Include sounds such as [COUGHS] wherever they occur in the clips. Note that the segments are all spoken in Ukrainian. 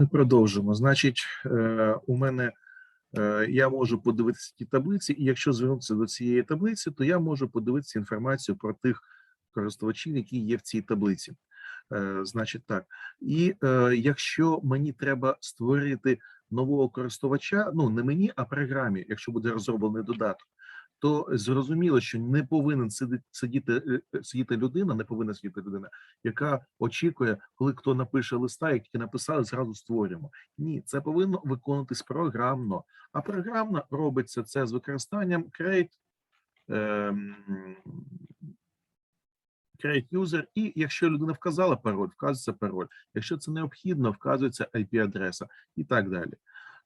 Ми продовжимо. Значить, е, у мене е, я можу подивитися ті таблиці, і якщо звернутися до цієї таблиці, то я можу подивитися інформацію про тих користувачів, які є в цій таблиці. Е, Значить, так. І якщо мені треба створити нового користувача, ну не мені, а програмі, якщо буде розроблений додаток, то зрозуміло, що не повинен сидіти сидіти, е, е, сидіти людина, не повинна сидіти людина, яка очікує, коли хто напише листа, як тільки написали, зразу створюємо. Ні, це повинно виконуватись програмно. А програмно робиться це з використанням create, ем, create user, і якщо людина вказала пароль, вказується пароль. Якщо це необхідно, вказується IP-адреса і так далі.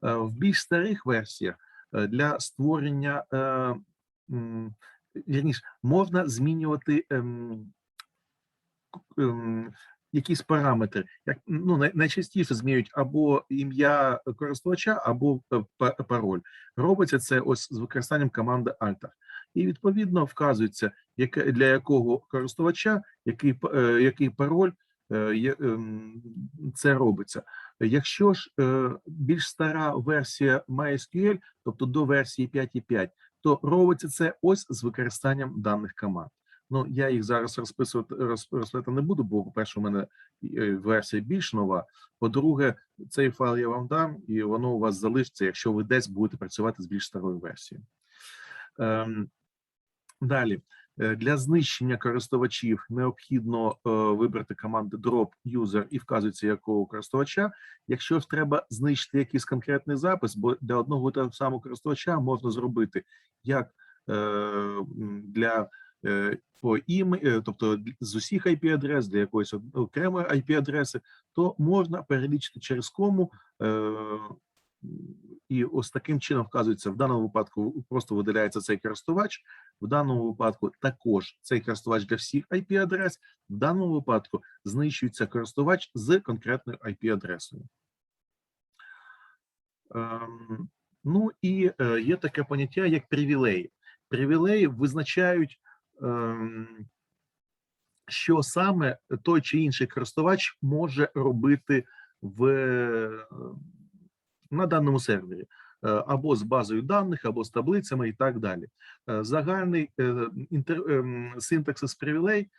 Е, В більш старих версіях для створення вірніше, можна змінювати ем, ем, якісь параметри. Як ну найчастіше змінюють або ім'я користувача, або е, пароль. Робиться це ось з використанням команди Alter. І відповідно вказується, яке для якого користувача який е, який пароль е, ем, це робиться. Якщо ж е, більш стара версія MySQL, тобто до версії 5.5, то робиться це ось з використанням даних команд. Ну, я їх зараз розписувати розписувати не буду, бо, по-перше, у мене е, версія більш нова. По-друге, цей файл я вам дам, і воно у вас залишиться, якщо ви десь будете працювати з більш старою версією. Ем, далі. Е, Для знищення користувачів необхідно е, вибрати команди drop user і вказується якого користувача. Якщо треба знищити якийсь конкретний запис, бо для одного того самого користувача можна зробити як е, для е, по ім'я, е, тобто з усіх IP-адрес, для якоїсь окремої IP-адреси, то можна перелічити через кому. І ось таким чином вказується в даному випадку просто видаляється цей користувач. В даному випадку також цей користувач для всіх IP-адрес. В даному випадку знищується користувач з конкретною IP-адресою. Ем, Ну і е, є таке поняття, як привілеї. Привілеї визначають, ем, що саме той чи інший користувач може робити в, е, на даному сервері. Е, Або з базою даних, або з таблицями і так далі. Е, Загальний е, інтер, ем, синтаксис привілей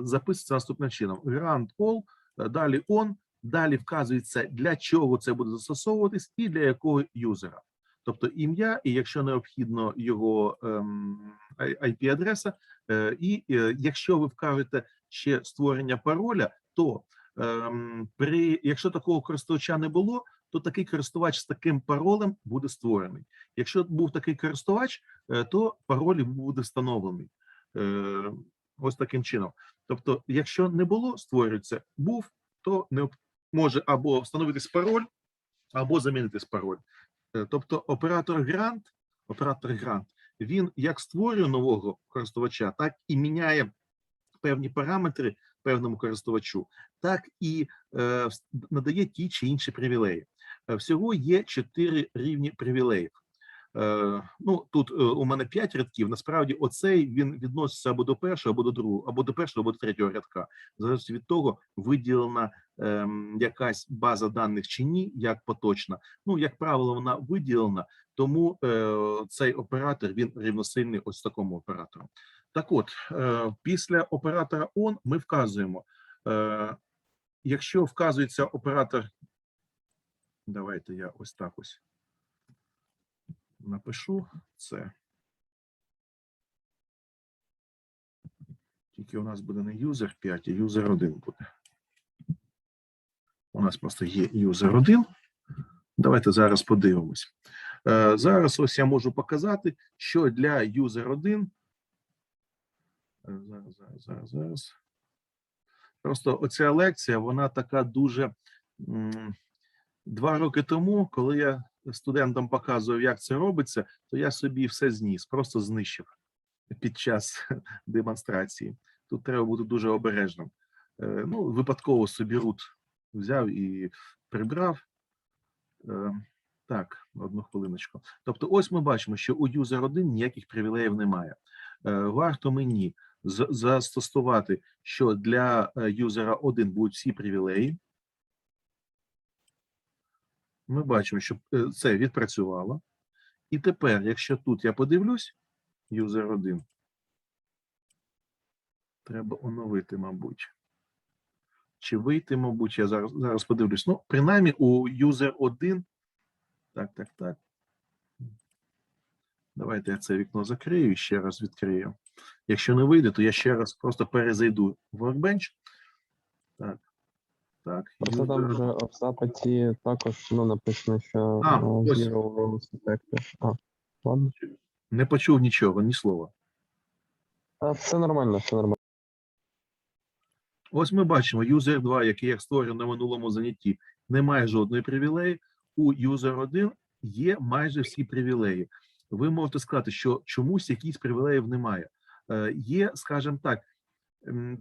записується наступним чином: grant all, далі on, далі вказується, для чого це буде застосовуватись і для якого юзера. Тобто ім'я, і якщо необхідно його ем, IP-адреса, е, і якщо ви вкажете ще створення пароля, то ем, при якщо такого користувача не було, то такий користувач з таким паролем буде створений. Якщо був такий користувач, е, то пароль буде встановлений. Е, Ось таким чином. Тобто, якщо не було, створюється, був, то не може або встановитись пароль, або замінитись пароль. Е, Тобто, оператор Grant, оператор Grant, він як створює нового користувача, так і міняє певні параметри певному користувачу, так і е, надає ті чи інші привілеї. Е, Всього є чотири рівні привілеїв. Е, ну тут е, у мене п'ять рядків. Насправді, оцей він відноситься або до першого, або до другого, або до першого, або до третього рядка. Залежить від того, виділена ем, якась база даних чи ні, як поточна. Ну, як правило, вона виділена, тому е, цей оператор він рівносильний ось такому оператору. Так от, е, після оператора ON ми вказуємо, е, якщо вказується оператор, давайте я ось так ось напишу це. Тільки у нас буде не user 5, а user 1 буде. У нас просто є user 1. Давайте зараз подивимось. Е, Зараз ось я можу показати, що для user 1 Е, Зараз, зараз, зараз, зараз. Просто оця лекція, вона така дуже. Два роки тому, коли я студентам показував, як це робиться, то я собі все зніс, просто знищив під час [LAUGHS] демонстрації. Тут треба бути дуже обережним. Е, Ну, випадково собі рут взяв і прибрав. Е, Так, одну хвилиночку. Тобто, ось ми бачимо, що у user 1 ніяких привілеїв немає. Е, Варто мені застосувати, що для юзера 1 будуть всі привілеї. Ми бачимо, що е, це відпрацювало. І тепер, якщо тут я подивлюсь, user 1, треба оновити, мабуть. Чи вийти, мабуть, я зараз, зараз подивлюсь. Ну, принаймні у user 1. Так, так, так. Давайте я це вікно закрию і ще раз відкрию. Якщо не вийде, то я ще раз просто перезайду в Workbench. Так. Так. Просто там user- вже в запиті також ну, написано, що А, е, ось. Zero. А, ладно. Не почув нічого, ні слова. А, все нормально, все нормально. Ось ми бачимо, user 2, який я створив на минулому занятті, не має жодної привілеї. У user 1 є майже всі привілеї. Ви можете сказати, що чомусь якісь привілеїв немає. Е, Є, скажімо так,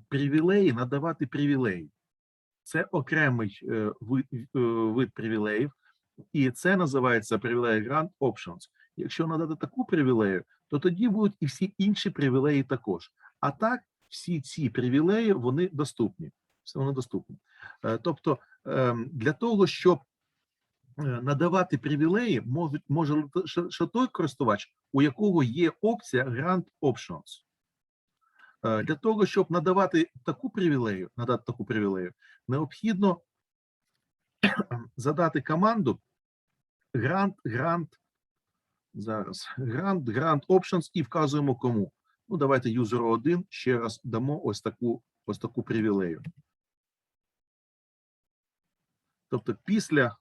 привілеї надавати привілеї. Це окремий е, вид, е, вид привілеїв, і це називається привілеї Grant Options. Якщо надати таку привілею, то тоді будуть і всі інші привілеї також. А так, всі ці привілеї вони доступні. Все вони доступні. Е, Тобто, ем, для того, щоб надавати привілеї, може лише той користувач, у якого є опція Grant Options. Е, Для того, щоб надавати таку привілею, надати таку привілею, необхідно [COUGHS] задати команду grant, grant, зараз, grant, grant options і вказуємо кому. Ну, давайте user 1 ще раз дамо ось таку, ось таку привілею. Тобто після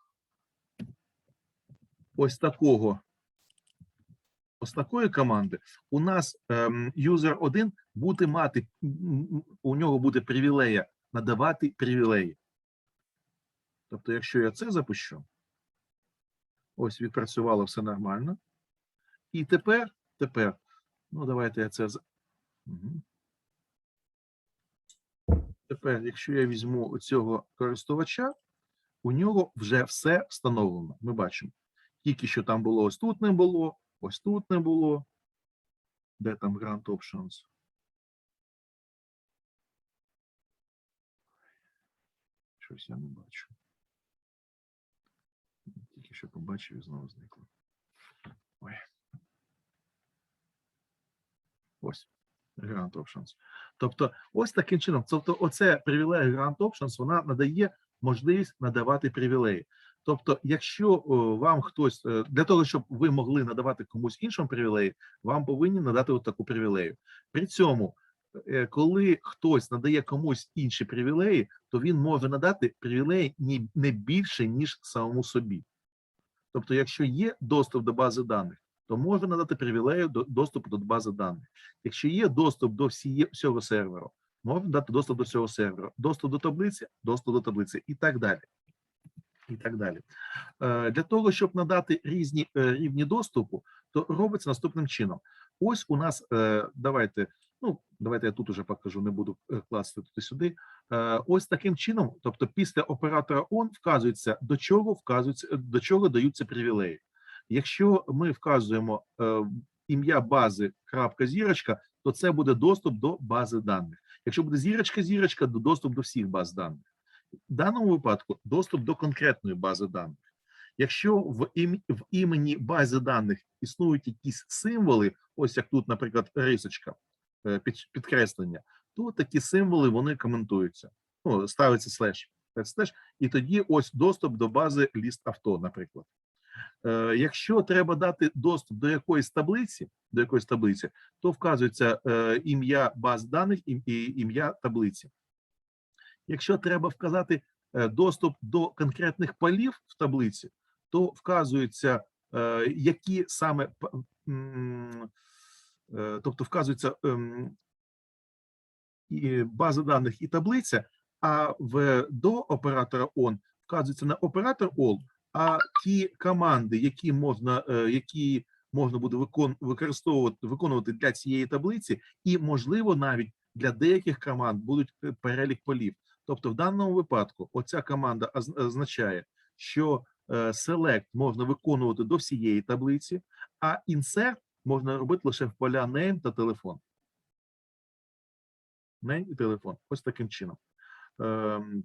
ось такого, ось такої команди у нас ем, user 1 буде мати, у нього буде привілея надавати привілеї. Тобто, якщо я це запущу, ось відпрацювало все нормально. І тепер, тепер, ну давайте я це. Мгм. Тепер, якщо я візьму цього користувача, у нього вже все встановлено. Ми бачимо. Тільки що там було ось тут не було, ось тут не було. Де там Grant Options? Щось я не бачу. Тільки що побачив і знову зникло. Ой. Ось. Grant Options. Тобто, ось таким чином. Тобто, оце привілея Grant Options, вона надає можливість надавати привілеї. Тобто, якщо вам хтось е, для того, щоб ви могли надавати комусь іншому привілеї, вам повинні надати от таку привілею. При цьому, е, коли хтось надає комусь інші привілеї, то він може надати привілеї не більше, ніж самому собі. Тобто, якщо є доступ до бази даних, то можна надати привілею до доступу до бази даних. Якщо є доступ до всього серверу, можна дати доступ до всього серверу, доступ до таблиці, доступ до таблиці і так далі. І так далі. Е, Для того, щоб надати різні е, рівні доступу, то робиться наступним чином. Ось у нас, е, давайте, ну, давайте я тут уже покажу, не буду е, класти туди-сюди. Е, Ось таким чином, тобто після оператора ON вказується, до чого вказується, е, до чого даються привілеї. Якщо ми вказуємо ім'я бази крапка зірочка, то це буде доступ до бази даних. Якщо буде зірочка, зірочка, то доступ до всіх баз даних. В даному випадку доступ до конкретної бази даних. Якщо в, ім, в імені бази даних існують якісь символи, ось як тут, наприклад, рисочка, під, підкреслення, то такі символи вони коментуються. Ну, ставиться слеш, слеш, і тоді ось доступ до бази ліст авто, наприклад. Е, Якщо треба дати доступ до якоїсь таблиці, до якоїсь таблиці, то вказується е, ім'я баз даних і ім'я таблиці. Якщо треба вказати е, доступ до конкретних полів в таблиці, то вказується, е, які саме е, тобто вказується ем, і база даних і таблиця, а в до оператора ON вказується не оператор ON, а ті команди, які можна, е, які можна буде викон, використовувати виконувати для цієї таблиці, і можливо навіть для деяких команд будуть е, перелік полів. Тобто, в даному випадку, оця команда оз- означає, що е, select можна виконувати до всієї таблиці, а insert можна робити лише в поля name та телефон. Name і телефон. Ось таким чином. Ем,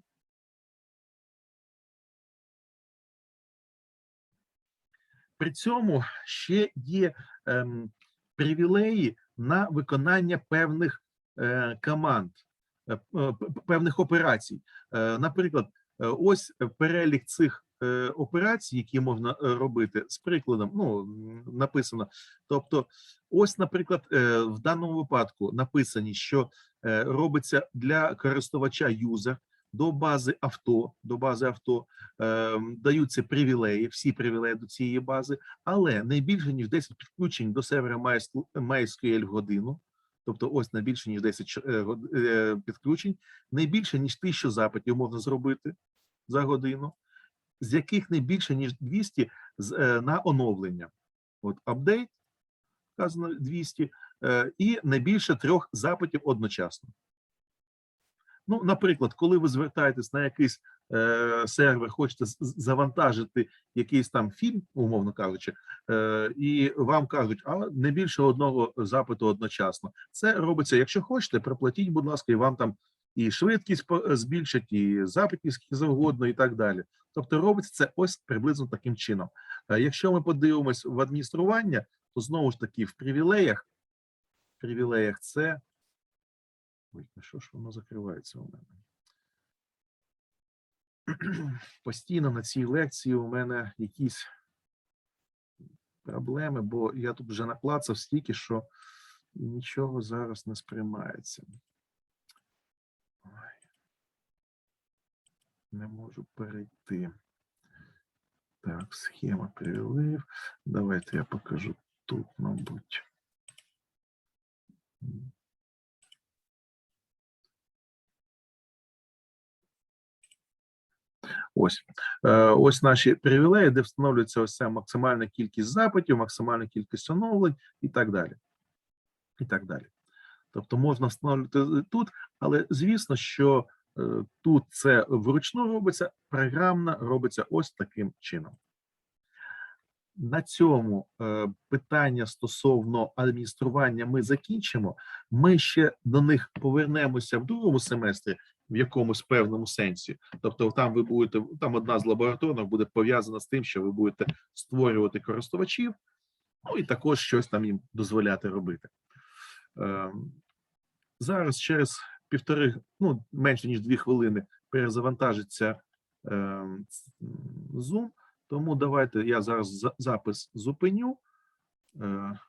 При цьому ще є ем, привілеї на виконання певних е, команд, е, певних операцій. Е, Наприклад, ось перелік цих операцій, які можна е, робити з прикладом. Ну написано. Тобто, ось, наприклад, е, в даному випадку написані, що е, робиться для користувача юзер до бази авто, до бази авто е, даються привілеї, всі привілеї до цієї бази, але не більше ніж 10 підключень до сервера MySQL в годину. Тобто, ось не більше ніж 10 ч- е, е, підключень, не більше ніж 1000 запитів можна зробити за годину, з яких не більше ніж 200 з, е, на оновлення. От апдейт, вказано 200, е, і не більше трьох запитів одночасно. Ну, наприклад, коли ви звертаєтесь на якийсь е, сервер, хочете завантажити якийсь там фільм, умовно кажучи, е, і вам кажуть, а не більше одного запиту одночасно. Це робиться, якщо хочете, проплатіть, будь ласка, і вам там і швидкість по- збільшать, і скільки завгодно, і так далі. Тобто робиться це ось приблизно таким чином. Е, Якщо ми подивимось в адміністрування, то знову ж таки в привілеях, в привілеях це. Ой, ну що ж воно закривається у мене? [CLEARS THROAT] Постійно на цій лекції у мене якісь проблеми, бо я тут вже наклацав стільки, що нічого зараз не сприймається. Не можу перейти. Так, схема привілеїв. Давайте я покажу тут, мабуть. Ось Е, ось наші привілеї, де встановлюється ось ця максимальна кількість запитів, максимальна кількість оновлень і так далі. І так далі. Тобто можна встановлювати тут, але звісно, що тут це вручну робиться, програмно робиться ось таким чином. На цьому е, питання стосовно адміністрування ми закінчимо. Ми ще до них повернемося в другому семестрі в якомусь певному сенсі. Тобто, там ви будете там одна з лабораторних буде пов'язана з тим, що ви будете створювати користувачів, ну і також щось там їм дозволяти робити. Ем, Зараз через півтори, ну менше ніж дві хвилини перезавантажиться ем, Zoom. Тому давайте я зараз за- запис зупиню. Е,